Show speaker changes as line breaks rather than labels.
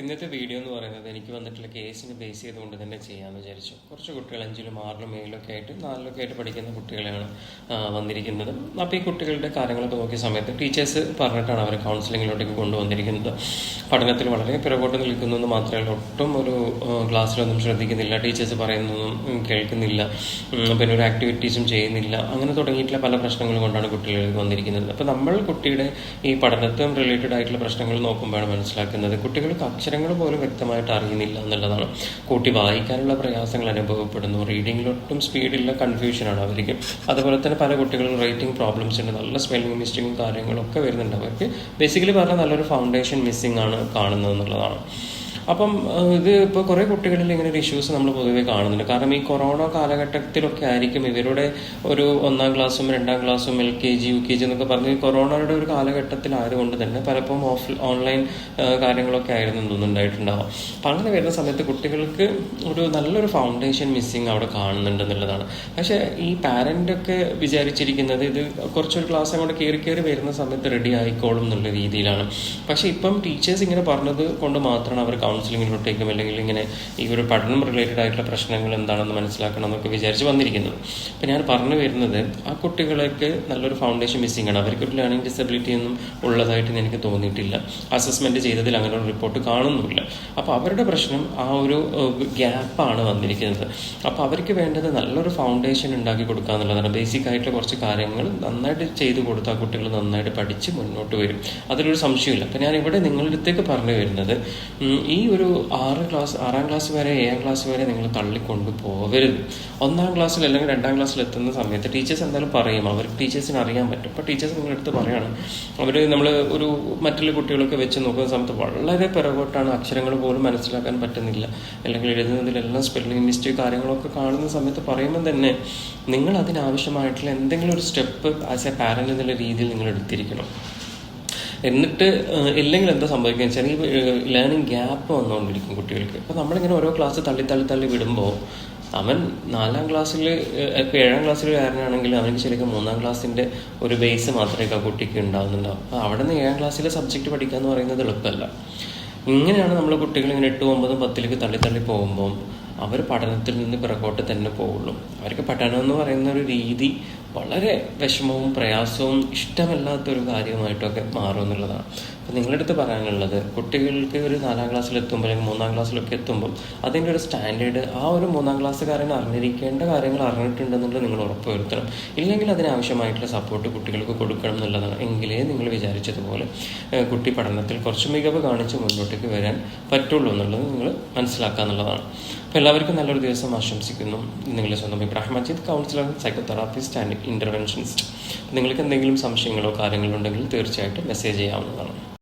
ഇന്നത്തെ വീഡിയോ എന്ന് പറയുന്നത് എനിക്ക് വന്നിട്ടുള്ള കേസിനെ ബേസ് ചെയ്തുകൊണ്ട് തന്നെ ചെയ്യാമെന്ന് വിചാരിച്ചു. കുറച്ച് കുട്ടികൾ അഞ്ചിലും ആറിലും ഏഴിലൊക്കെ ആയിട്ട് നാലിലൊക്കെ ആയിട്ട് പഠിക്കുന്ന കുട്ടികളാണ് ആ, വന്നിരിക്കുന്നത്. അപ്പോൾ ഈ കുട്ടികളുടെ കാര്യങ്ങളൊക്കെ നോക്കിയ സമയത്ത് ടീച്ചേഴ്സ് പറഞ്ഞിട്ടാണ് അവരെ കൗൺസിലിങ്ങിലോട്ടേക്ക് കൊണ്ടുവന്നിരിക്കുന്നത്. പഠനത്തിൽ വളരെ പിറകോട്ട് നിൽക്കുന്നു എന്ന് മാത്രമല്ല ഒട്ടും ഒരു ക്ലാസ്സിലൊന്നും ശ്രദ്ധിക്കുന്നില്ല ടീച്ചേഴ്സ് പറയുന്നതൊന്നും കേൾക്കുന്നില്ല പിന്നെ ഒരു ആക്ടിവിറ്റീസും ചെയ്യുന്നില്ല. അങ്ങനെ തുടങ്ങിയിട്ടുള്ള പല പ്രശ്നങ്ങൾ കൊണ്ടാണ് കുട്ടികളിലേക്ക് വന്നിരിക്കുന്നത്. അപ്പോൾ നമ്മൾ കുട്ടിയുടെ ഈ പഠനത്തും റിലേറ്റഡ് ആയിട്ടുള്ള പ്രശ്നങ്ങൾ നോക്കുമ്പോഴാണ് മനസ്സിലാക്കുന്നത്. കുട്ടികൾക്ക് അക്ഷരങ്ങൾ പോലും വ്യക്തമായിട്ട് അറിയുന്നില്ല എന്നുള്ളതാണ്. കൂട്ടി വായിക്കാനുള്ള പ്രയാസങ്ങൾ അനുഭവപ്പെടുന്നു. റീഡിങ്ങിലൊട്ടും സ്പീഡില്ല കൺഫ്യൂഷനാണ് അവർക്ക്. അതുപോലെ തന്നെ പല കുട്ടികളും റൈറ്റിംഗ് പ്രോബ്ലംസ് ഉണ്ട്. നല്ല സ്പെല്ലിംഗ് മിസ്റ്റേക്കും കാര്യങ്ങളൊക്കെ വരുന്നുണ്ട്. അവർക്ക് ബേസിക്കലി പറഞ്ഞാൽ നല്ലൊരു ഫൗണ്ടേഷൻ മിസ്സിംഗ് ആണ് കാണുന്നത് എന്നുള്ളതാണ്. അപ്പം ഇത് ഇപ്പോൾ കുറേ കുട്ടികളിൽ ഇങ്ങനെ ഒരു ഇഷ്യൂസ് നമ്മൾ പൊതുവെ കാണുന്നുണ്ട്. കാരണം ഈ കൊറോണ കാലഘട്ടത്തിലൊക്കെ ആയിരിക്കും ഇവരുടെ ഒരു ഒന്നാം ക്ലാസ്സും രണ്ടാം ക്ലാസ്സും L K G U K G എന്നൊക്കെ പറഞ്ഞ് കൊറോണയുടെ ഒരു കാലഘട്ടത്തിലായതുകൊണ്ട് തന്നെ പലപ്പോഴും ഓഫ് ഓൺലൈൻ കാര്യങ്ങളൊക്കെ ആയിരുന്നു തോന്നുന്നുണ്ടായിട്ടുണ്ടാവാം അപ്പം അങ്ങനെ വരുന്ന സമയത്ത് കുട്ടികൾക്ക് ഒരു നല്ലൊരു ഫൗണ്ടേഷൻ മിസ്സിങ് അവിടെ കാണുന്നുണ്ട് എന്നുള്ളതാണ്. പക്ഷേ ഈ പാരന്റൊക്കെ വിചാരിച്ചിരിക്കുന്നത് ഇത് കുറച്ചൊരു ക്ലാസ് അങ്ങോട്ട് കയറി കയറി വരുന്ന സമയത്ത് റെഡി ആയിക്കോളും എന്നുള്ള രീതിയിലാണ്. പക്ഷേ ഇപ്പം ടീച്ചേഴ്സ് ഇങ്ങനെ പറഞ്ഞത് കൊണ്ട് മാത്രമാണ് അവർ കൗൺസിലിങ്ങിലോട്ടേക്കും അല്ലെങ്കിൽ ഇങ്ങനെ ഈ ഒരു പഠനം റിലേറ്റഡ് ആയിട്ടുള്ള പ്രശ്നങ്ങൾ എന്താണെന്ന് മനസ്സിലാക്കണം എന്നൊക്കെ വിചാരിച്ച് വന്നിരിക്കുന്നത് അപ്പം ഞാൻ പറഞ്ഞു വരുന്നത് ആ കുട്ടികളൊക്കെ നല്ലൊരു ഫൗണ്ടേഷൻ മിസ്സിംഗ് ആണ്. അവർക്ക് ഒരു ലേണിംഗ് ഡിസബിലിറ്റി ഒന്നും ഉള്ളതായിട്ട് എനിക്ക് തോന്നിയിട്ടില്ല. അസസ്മെന്റ് ചെയ്തതിൽ അങ്ങനെ ഒരു റിപ്പോർട്ട് കാണുന്നുമില്ല. അപ്പോൾ അവരുടെ പ്രശ്നം ആ ഒരു ഗ്യാപ്പാണ് വന്നിരിക്കുന്നത്. അപ്പോൾ അവർക്ക് വേണ്ടത് നല്ലൊരു ഫൗണ്ടേഷൻ ഉണ്ടാക്കി കൊടുക്കുക എന്നുള്ളതാണ്. ബേസിക് ആയിട്ടുള്ള കുറച്ച് കാര്യങ്ങൾ നന്നായിട്ട് ചെയ്തു കൊടുത്താൽ കുട്ടികൾ നന്നായിട്ട് പഠിച്ച് മുന്നോട്ട് വരും. അതിലൊരു സംശയമില്ല അപ്പം ഞാൻ ഇവിടെ നിങ്ങളുടെ അടുത്തേക്ക് പറഞ്ഞു വരുന്നത് ഈ ഒരു ആറ് ക്ലാസ് ആറാം ക്ലാസ് വരെ ഏഴാം ക്ലാസ് വരെ നിങ്ങൾ തള്ളിക്കൊണ്ട് പോകരുത് ഒന്നാം ക്ലാസ്സിൽ അല്ലെങ്കിൽ രണ്ടാം ക്ലാസ്സിൽ എത്തുന്ന സമയത്ത് ടീച്ചേഴ്സ് എന്തായാലും പറയും. അവർക്ക് ടീച്ചേഴ്സിന് അറിയാൻ പറ്റും. അപ്പോൾ ടീച്ചേഴ്സ് നിങ്ങളുടെ അടുത്ത് പറയുകയാണ് അവർ നമ്മൾ ഒരു മറ്റുള്ള കുട്ടികളൊക്കെ വെച്ച് നോക്കുന്ന സമയത്ത് വളരെ പിറകോട്ടാണ് അക്ഷരങ്ങൾ പോലും മനസ്സിലാക്കാൻ പറ്റുന്നില്ല. അല്ലെങ്കിൽ എഴുതുന്നതിലെല്ലാം സ്പെല്ലിംഗ് മിസ്റ്റേക്ക് കാര്യങ്ങളൊക്കെ കാണുന്ന സമയത്ത് പറയുമ്പോൾ തന്നെ നിങ്ങൾ അതിനാവശ്യമായിട്ടുള്ള എന്തെങ്കിലും ഒരു സ്റ്റെപ്പ് ആസ് എ പാരന്റ് എന്നുള്ള രീതിയിൽ നിങ്ങൾ എടുത്തിരിക്കണം. എന്നിട്ട് ഇല്ലെങ്കിൽ എന്താ സംഭവിക്കുക വെച്ചാൽ ഈ ലേണിംഗ് ഗ്യാപ്പ് വന്നുകൊണ്ടിരിക്കും കുട്ടികൾക്ക്. അപ്പോൾ നമ്മളിങ്ങനെ ഓരോ ക്ലാസ് തള്ളി തള്ളി തള്ളി വിടുമ്പോൾ അവൻ നാലാം ക്ലാസ്സിൽ ഇപ്പോൾ ഏഴാം ക്ലാസ്സിൽ കാരനാണെങ്കിൽ അവനക്ക് ശരിക്കും മൂന്നാം ക്ലാസ്സിന്റെ ഒരു ബേസ് മാത്രമേ ആ കുട്ടിക്ക് ഉണ്ടാകുന്നുണ്ടാവും അപ്പോൾ അവിടെ നിന്ന് ഏഴാം ക്ലാസ്സിലെ സബ്ജക്റ്റ് പഠിക്കുക എന്ന് പറയുന്നത് എളുപ്പമല്ല. ഇങ്ങനെയാണ് നമ്മൾ കുട്ടികൾ ഇങ്ങനെ എട്ടും ഒമ്പതും പത്തിലേക്ക് തള്ളി തള്ളി പോകുമ്പോൾ അവർ പഠനത്തിൽ നിന്ന് പിറകോട്ട് തന്നെ പോവുള്ളൂ അവർക്ക് പഠനം എന്ന് പറയുന്ന ഒരു രീതി വളരെ വിഷമവും പ്രയാസവും ഇഷ്ടമല്ലാത്തൊരു കാര്യമായിട്ടൊക്കെ മാറും എന്നുള്ളതാണ് അപ്പം നിങ്ങളുടെ അടുത്ത് പറയാനുള്ളത് കുട്ടികൾക്ക് ഒരു നാലാം ക്ലാസ്സിൽ എത്തുമ്പോൾ അല്ലെങ്കിൽ മൂന്നാം ക്ലാസ്സിലൊക്കെ എത്തുമ്പോൾ അതിന്റെ ഒരു സ്റ്റാൻഡേർഡ് ആ ഒരു മൂന്നാം ക്ലാസ്സുകാരൻ അറിഞ്ഞിരിക്കേണ്ട കാര്യങ്ങൾ അറിഞ്ഞിട്ടുണ്ടെന്നുള്ളത് നിങ്ങൾ ഉറപ്പുവരുത്തണം ഇല്ലെങ്കിൽ അതിനാവശ്യമായിട്ടുള്ള സപ്പോർട്ട് കുട്ടികൾക്ക് കൊടുക്കണം എന്നുള്ളതാണ്. എങ്കിലേ നിങ്ങൾ വിചാരിച്ചതുപോലെ കുട്ടി പഠനത്തിൽ കുറച്ച് മികവ് കാണിച്ച് മുന്നോട്ടേക്ക് വരാൻ പറ്റുള്ളൂ എന്നുള്ളത് നിങ്ങൾ മനസ്സിലാക്കുക എന്നുള്ളതാണ്. അപ്പോൾ എല്ലാവർക്കും നല്ലൊരു ദിവസം ആശംസിക്കുന്നു. നിങ്ങളെ സ്വന്തം Ibrahim Majeed counsellor psychotherapist and interventionist നിങ്ങൾക്ക് എന്തെങ്കിലും സംശയങ്ങളോ കാര്യങ്ങളോ ഉണ്ടെങ്കിൽ തീർച്ചയായിട്ടും മെസ്സേജ് ചെയ്യാവുന്നതാണ്.